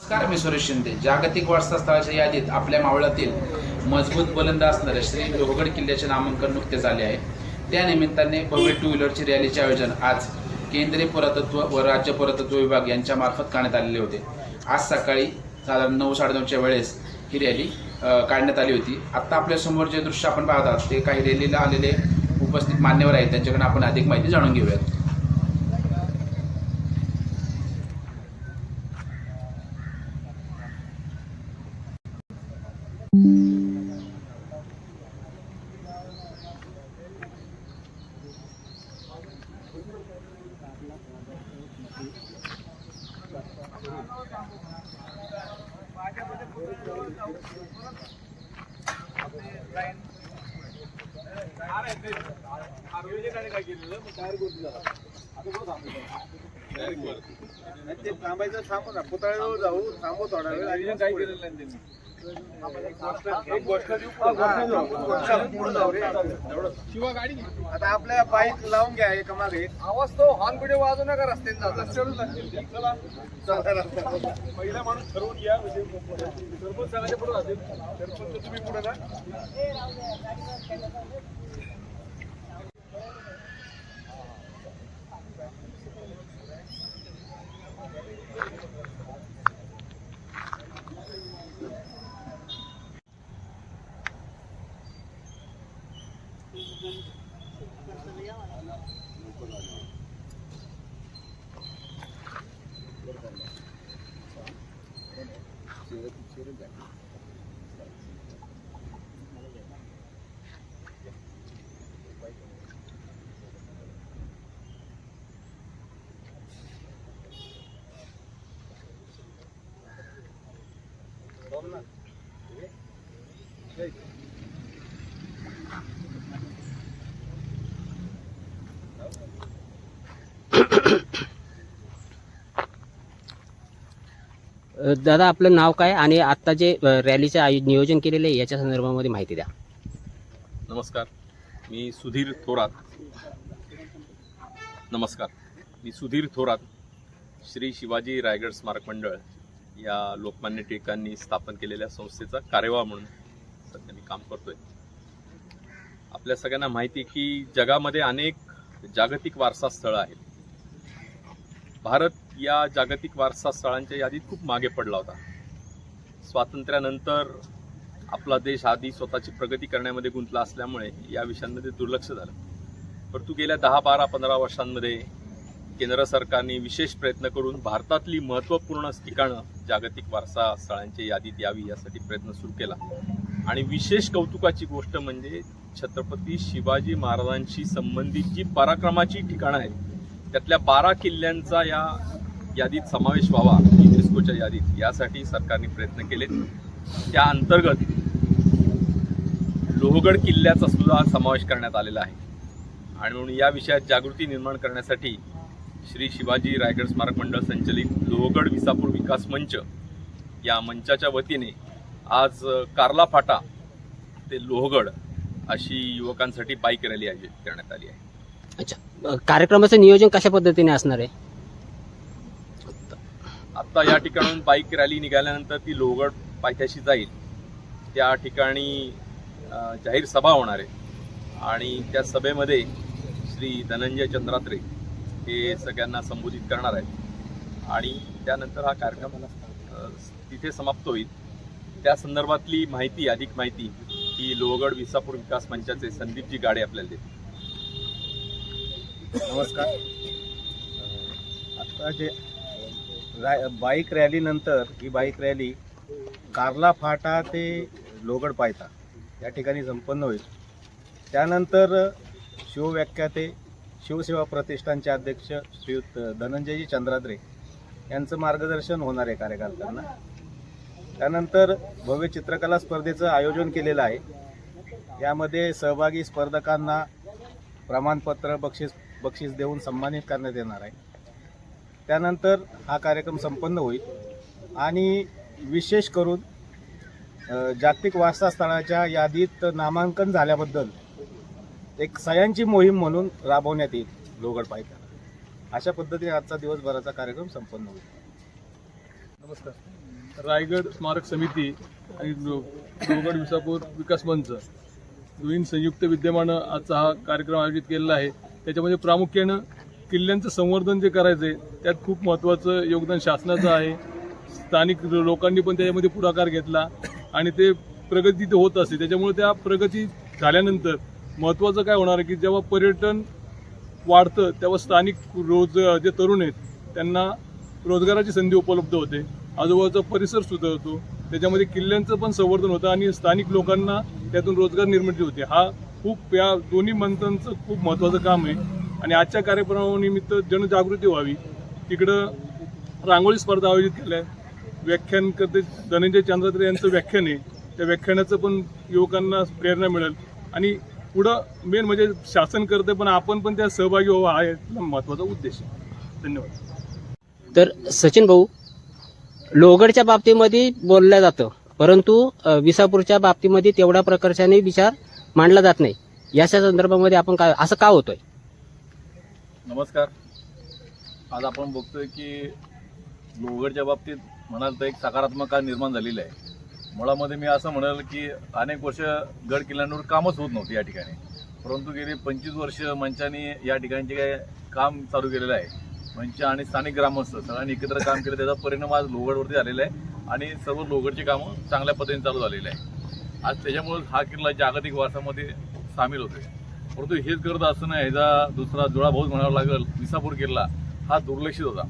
नमस्कार मी सुरेश शिंदे. जागतिक वारसा स्थळाच्या यादीत आपल्या मावळातील मजबूत बलंदा असणाऱ्या श्री लोहगड किल्ल्याचे नामांकन नुकते झाले आहे. त्या निमित्ताने भव्य टू व्हीलरची रॅलीचे आयोजन आज केंद्रीय पुरातत्व व राज्य पुरातत्व विभाग यांच्या मार्फत करण्यात आलेले होते. आज सकाळी साधारण नऊ साडेनऊच्या वेळेस ही रॅली काढण्यात आली होती. आत्ता आपल्यासमोर जे दृश्य आपण पाहत आहात ते काही रॅलीला आलेले उपस्थित मान्यवर आहेत. त्यांच्याकडून आपण अधिक माहिती जाणून घेऊयात. ते थांबायचं थांबू ना. पुतळ्याजवळ जाऊ थांबू थोडा वेळ आणि काय केलेलं नाही त्यांनी एक गोष्ट देऊ पुढे. जाऊ रे शिवा गाडी आता आपल्या बाईक लावून घ्या एका मागे आवाज तो हॉर्न पिढे वाजू नका रस्त्याने पहिला माणूस ठरवून घ्या म्हणजे सरपंच सांगायच्या पुढे असेल. सरपंच तुम्ही पुढे ना Deus, tira. दादा आपलं नाव काय आणि आता जे रॅलीचे आयो नियोजन केलेले आहे याच्या संदर्भामध्ये माहिती द्या. नमस्कार. मी सुधीर थोरात. नमस्कार. मी सुधीर थोरात श्री शिवाजी रायगड स्मारक मंडळ या लोकमान्य टिळकांनी स्थापन केलेल्या संस्थेचा कार्यवाह म्हणून सध्या मी काम करतोय. आपल्या सगळ्यांना माहिती की जगामध्ये अनेक जागतिक वारसा स्थळं आहेत. भारत या जागतिक वारसा स्थळांच्या यादीत खूप मागे पडला होता. स्वातंत्र्यानंतर आपला देश आधी स्वतःची प्रगती करण्यामध्ये गुंतला असल्यामुळे या विषयांमध्ये दुर्लक्ष झालं. परंतु गेल्या दहा बारा पंधरा वर्षांमध्ये केंद्र सरकारने विशेष प्रयत्न करून भारतातली महत्त्वपूर्ण ठिकाणं जागतिक वारसा स्थळांच्या यादीत यावी यासाठी प्रयत्न सुरू केला. आणि विशेष कौतुकाची गोष्ट म्हणजे छत्रपती शिवाजी महाराजांशी संबंधित जी पराक्रमाची ठिकाणं आहेत त्यातल्या बारा किल्ल्यांचा या यादीत समावेश व्हावा युनेस्कोच्या यादीत. यासाठी सरकारने प्रयत्न केले. त्या अंतर्गत लोहगड किल्ल्याचा सुद्धा समावेश करण्यात आलेला आहे. आणि म्हणून या विषयात जागृती निर्माण करण्यासाठी श्री शिवाजी रायगड स्मारक मंडळ संचलित लोहगड विसापूर विकास मंच या मंचाच्या वतीने आज कार्ला फाटा ते लोहगड अशी युवकांसाठी बाईक रॅली आयोजित करण्यात आली आहे. अच्छा. कार्यक्रमाचं नियोजन कशा पद्धतीने असणार आहे? आत्ता या ठिकाणून बाईक रॅली निघाल्यानंतर ती लोहगड पायथ्याशी जाईल. त्या ठिकाणी जाहीर सभा होणार आहे. आणि त्या सभेमध्ये श्री धनंजय चंद्रात्रे हे सगळ्यांना संबोधित करणार आहेत. आणि त्यानंतर हा कार्यक्रम तिथे समाप्त होईल. त्या संदर्भातली माहिती अधिक माहिती ही लोहगड विसापूर विकास मंचाचे संदीपजी गाडे आपल्याला देतील. नमस्कार. आता जे रा- बाईक रॅलीनंतर ही बाईक रॅली कार्ला फाटा ते लोगड पायथा या ठिकाणी संपन्न होईल. त्यानंतर शिवव्याख्याते शिवसेवा प्रतिष्ठानचे अध्यक्ष श्रीयुत धनंजयजी चंद्राद्रे यांचं मार्गदर्शन होणार आहे कार्यकर्त्यांना. त्यानंतर भव्य चित्रकला स्पर्धेचं आयोजन केलेलं आहे. यामध्ये सहभागी स्पर्धकांना प्रमाणपत्र बक्षीस बक्षीस देऊन सन्मानित करण्यात येणार आहे. त्यानंतर हा कार्यक्रम संपन्न होईल. आणि विशेष करून जागतिक वारसा स्थळाच्या यादीत नामांकन झाल्याबद्दल एक सयांची मोहीम म्हणून राबवण्यात येईल लोगड पायथा अशा पद्धतीने आजचा दिवसभराचा कार्यक्रम संपन्न होईल. नमस्कार. रायगड स्मारक समिती आणि लोगड विसापूर विकास मंच दोन्ही संयुक्त विद्यमानं आजचा हा कार्यक्रम आयोजित केलेला आहे. त्याच्यामध्ये प्रामुख्यानं किल्ल्यांचं संवर्धन जे करायचं आहे त्यात खूप महत्त्वाचं योगदान शासनाचं आहे. स्थानिक लोकांनी पण त्याच्यामध्ये पुढाकार घेतला आणि ते प्रगती ते होत असते. त्याच्यामुळे त्या प्रगती झाल्यानंतर महत्त्वाचं काय होणार आहे की जेव्हा पर्यटन वाढतं तेव्हा स्थानिक रोज जे तरुण आहेत त्यांना रोजगाराची संधी उपलब्ध होते. आजूबाजूचा परिसर सुधारतो. त्याच्यामध्ये किल्ल्यांचं पण संवर्धन होतं आणि स्थानिक लोकांना त्यातून रोजगार निर्मिती होते. हा खूप या दोन्ही मंत्र्यांचं खूप महत्त्वाचं काम आहे. आणि आजच्या कार्यक्रमानिमित्त जनजागृती व्हावी. तिकडं रांगोळी स्पर्धा आयोजित केल्या. आहे व्याख्यान करते धनंजय चंद्रात्रे यांचं व्याख्यान आहे. त्या व्याख्यानाचं पण युवकांना प्रेरणा मिळेल. आणि पुढं मेन म्हणजे शासन करते पण आपण पण त्या सहभागी व्हावा हा यातला महत्त्वाचा उद्देश आहे. धन्यवाद. तर सचिन भाऊ लोहगडच्या बाबतीमध्ये बोललं जातं परंतु विसापूरच्या बाबतीमध्ये तेवढ्या प्रकारच्याने विचार मांडला जात नाही. याच्या संदर्भामध्ये आपण काय असं का होतोय? नमस्कार. आज आपण बघतोय की लोहगडच्या बाबतीत म्हणाल तर एक सकारात्मक काळ निर्माण झालेलं आहे. मुळामध्ये मी असं म्हणाल की अनेक वर्ष गड किल्ल्यांवर कामच होत नव्हती या ठिकाणी. परंतु गेली पंचवीस वर्ष मंचाने या ठिकाणचे काय काम चालू केलेलं आहे. मंच आणि स्थानिक ग्रामस्थ सगळ्यांनी एकत्र काम केलं त्याचा परिणाम आज लोहगडवरती झालेला आहे आणि सर्व लोहगडची कामं चांगल्या पद्धतीने चालू झालेली आहे. आज त्याच्यामुळे हा किल्ला जागतिक वारसामध्ये सामील होतोय. परंतु हेच करत असताना ह्याचा दुसरा जुळाभाऊच म्हणावा लागेल विसापूर किल्ला हा दुर्लक्षित होता.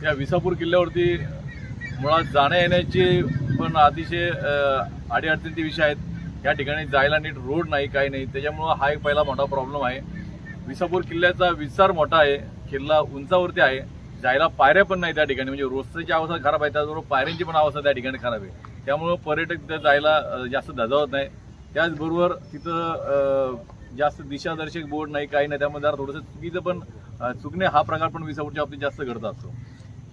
त्या विसापूर किल्ल्यावरती मुळात जाण्या येण्याचे पण अतिशय अडीअडचणीचे विषय आहेत. या ठिकाणी जायला नीट रोड नाही काही नाही. त्याच्यामुळं हा एक पहिला मोठा प्रॉब्लेम आहे. विसापूर किल्ल्याचा विस्तार मोठा आहे. किल्ला उंचावरती आहे. जायला पायऱ्या पण नाही त्या ठिकाणी. म्हणजे रोस्त्याची अवस्था खराब आहे. त्याचबरोबर पायऱ्यांची पण अवस्था त्या ठिकाणी खराब आहे. त्यामुळं पर्यटक तिथं जायला जास्त धजावत नाही. त्याचबरोबर तिथं जास्त दिशादर्शक बोर्ड नाही काही नाही. त्यामध्ये जरा थोडंसं चुकीचं पण चुकणे हा प्रकार पण विसावरच्या बाबतीत जास्त घडत असतो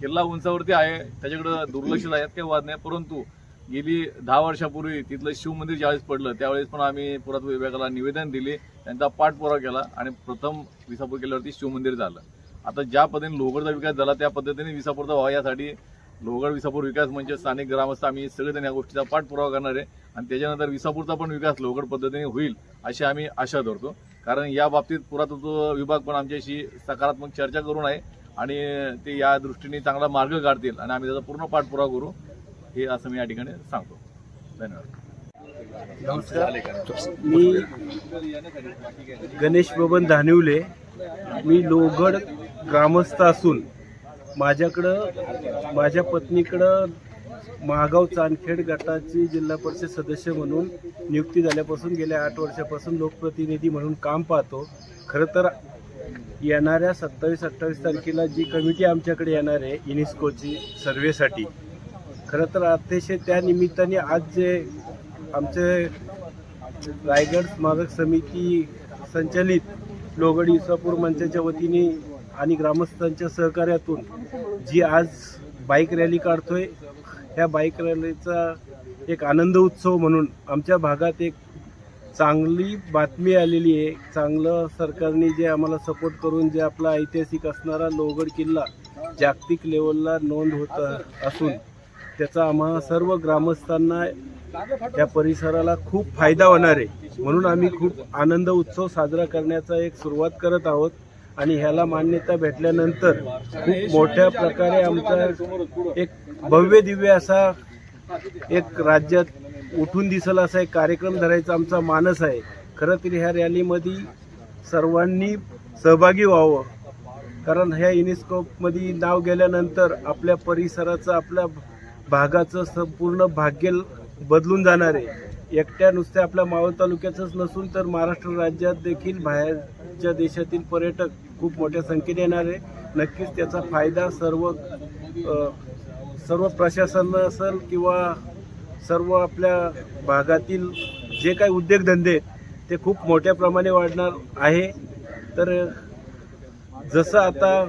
किल्ला उंचावरती आहे त्याच्याकडं दुर्लक्ष आहेत काही वाद नाही परंतु गेली दहा वर्षापूर्वी तिथलं शिवमंदिर ज्यावेळेस पडलं त्यावेळेस पण आम्ही पुरातत्व विभागाला निवेदन दिले त्यांचा पाठपुरावा केला आणि प्रथम विसापूर किल्ल्यावरती शिवमंदिर झालं. आता ज्या पद्धतीने लोहगडचा विकास झाला त्या पद्धतीने विसापूरचा व्हावा यासाठी लोहगड विसापूर विकास म्हणजे स्थानिक ग्रामस्थ आम्ही सगळेजण या गोष्टीचा पाठपुरावा करणार आहे. आणि त्याच्यानंतर विसापूरचा पण विकास लोहगड पद्धतीने होईल अशी आम्ही आशा धरतो. कारण या बाबतीत पुरातत्व विभाग पण आमच्याशी सकारात्मक चर्चा करून आहे आणि ते या दृष्टीने चांगला मार्ग काढतील आणि आम्ही त्याचा पूर्ण पाठपुरावा करू हे असं मी या ठिकाणी सांगतो. धन्यवाद. मी गणेश बबन धानिवले. मी लोहगड ग्रामस्थ असून माझ्याकडं माझ्या पत्नीकडं महागाव चांदखेड गटाची जिल्हा परिषद सदस्य म्हणून नियुक्ती झाल्यापासून गेल्या आठ वर्षापासून लोकप्रतिनिधी म्हणून काम पाहतो. खरं तर येणाऱ्या सत्तावीस अठ्ठावीस तारखेला जी कमिटी आमच्याकडे येणार आहे युनिस्कोची सर्वेसाठी खरं तर अतिशय त्या निमित्ताने आज जे आमचे रायगड स्मारक समिती संचलित लोहगड इसापूर मंचाच्या वतीने आणि ग्रामस्थांच्या सहकार्यातून जी आज बाईक रॅली काढतोय ह्या बाईक रॅलीचा एक आनंद उत्सव म्हणून आमच्या भागात एक चांगली बातमी आलेली आहे. चांगलं सरकारने जे आम्हाला सपोर्ट करून जे आपला ऐतिहासिक असणारा लोहगड किल्ला जागतिक लेवलला नोंद होत असून त्याचा आम्हा सर्व ग्रामस्थांना या परिसराला खूप फायदा होणार आहे. म्हणून आम्ही खूप आनंद उत्सव साजरा करण्याचा एक सुरुवात करत आहोत. आणि ह्याला मान्यता भेटल्यानंतर खूप मोठ्या प्रकारे आमचा एक भव्य दिव्य असा एक राज्यात उठून दिसल असा एक कार्यक्रम धरायचा आमचा मानस आहे. खरं तरी ह्या रॅलीमध्ये सर्वांनी सहभागी व्हावं. कारण ह्या युनिस्कोपमध्ये नाव गेल्यानंतर आपल्या परिसराचं आपल्या भागाचं संपूर्ण भाग्य बदलून जाणार आहे. एकट्या नुसत्या आपल्या मावळ तालुक्याचंच नसून तर महाराष्ट्र राज्यात देखील बाहेरच्या देशातील पर्यटक खूप मोठ्या संख्येने येणार आहे. नक्कीच त्याचा फायदा सर्व सर्व प्रशासन असेल किंवा सर्व आपल्या भागातील जे काही उद्योगधंदे ते खूप मोठ्या प्रमाणे वाढणार आहे. तर जसं आता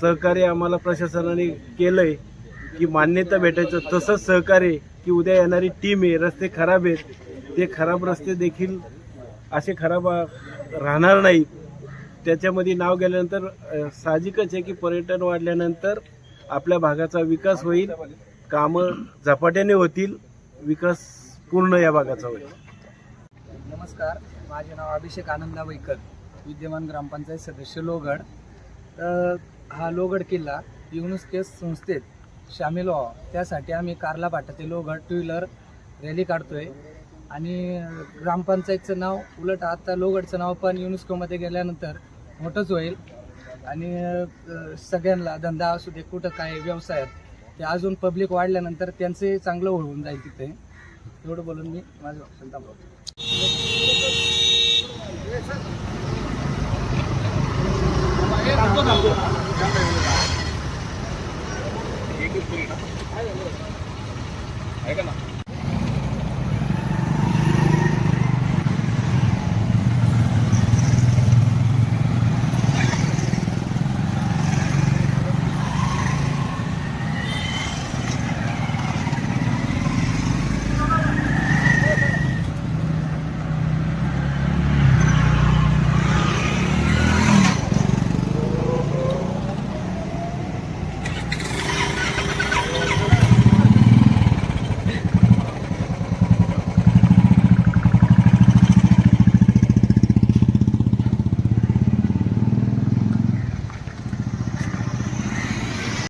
सहकार्य आम्हाला प्रशासनाने केलं आहे की मान्यता भेटायचं तसंच सहकार्य की उद्या येणारी टीम आहे रस्ते खराब आहेत ते खराब रस्ते देखील असे खराब राहणार नाहीत. त्याच्यामध्ये नाव गेल्यानंतर साहजिकच आहे की पर्यटन वाढल्यानंतर आपल्या भागाचा विकास होईल कामं झपाट्याने होतील विकास पूर्ण या भागाचा होईल. नमस्कार माझे नाव अभिषेक आनंदा वैकर विद्यमान ग्रामपंचायत सदस्य लोगड. तर हा लोगड किल्ला युनेस्को संस्थेत सामील व्हावा. त्यासाठी आम्ही Karla Phata Logad two wheeler rally काढतोय. आणि ग्रामपंचायतचं नाव उलट आता लोगडचं नाव पण युनेस्कोमध्ये गेल्यानंतर मोठंच होईल. आणि सगळ्यांना धंदा असू दे कुठं काय व्यवसायात ते अजून पब्लिक वाढल्यानंतर त्यांचे चांगलं होऊन जाईल तिथे. एवढं बोलून मी माझं ऑप्शन थांबवतो. ऐका ना?